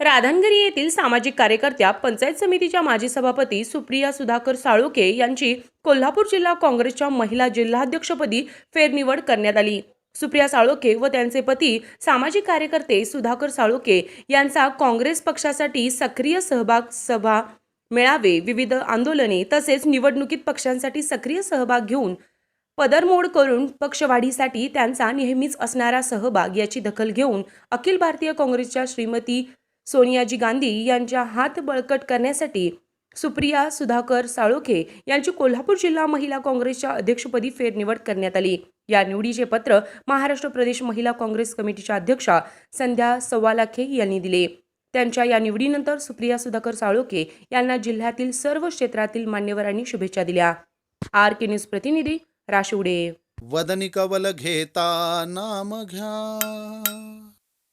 राधानगिरी येथील सामाजिक कार्यकर्त्या पंचायत समितीच्या माजी सभापती सुप्रिया सुधाकर साळुके यांची कोल्हापूर जिल्हा काँग्रेसच्या महिला जिल्हाध्यक्षपदी फेरनिवड करण्यात आली. सुप्रिया साळोखे व त्यांचे पती सामाजिक कार्यकर्ते सुधाकर साळोके यांचा काँग्रेस पक्षासाठी सक्रिय सहभाग सभा मेळावे विविध आंदोलने तसेच निवडणुकीत पक्षांसाठी सक्रिय सहभाग घेऊन पदरमोड करून पक्षवाढीसाठी त्यांचा नेहमीच असणारा सहभाग याची दखल घेऊन अखिल भारतीय काँग्रेसच्या श्रीमती सोनियाजी गांधी यांच्या हात बळकट करण्यासाठी सुप्रिया सुधाकर साळोखे यांची कोल्हापूर जिल्हा महिला काँग्रेसच्या अध्यक्षपदी फेरनिवड करण्यात आली. या निवडीचे पत्र महाराष्ट्र प्रदेश महिला काँग्रेस कमिटीच्या अध्यक्षा संध्या सव्वालाखे यांनी दिले. त्यांच्या या निवडीनंतर सुप्रिया सुधाकर साळोखे यांना जिल्ह्यातील सर्व क्षेत्रातील मान्यवरांनी शुभेच्छा दिल्या. आर के न्यूज प्रतिनिधी राशिवडे. वदनिकवल घेता नाम घ्या.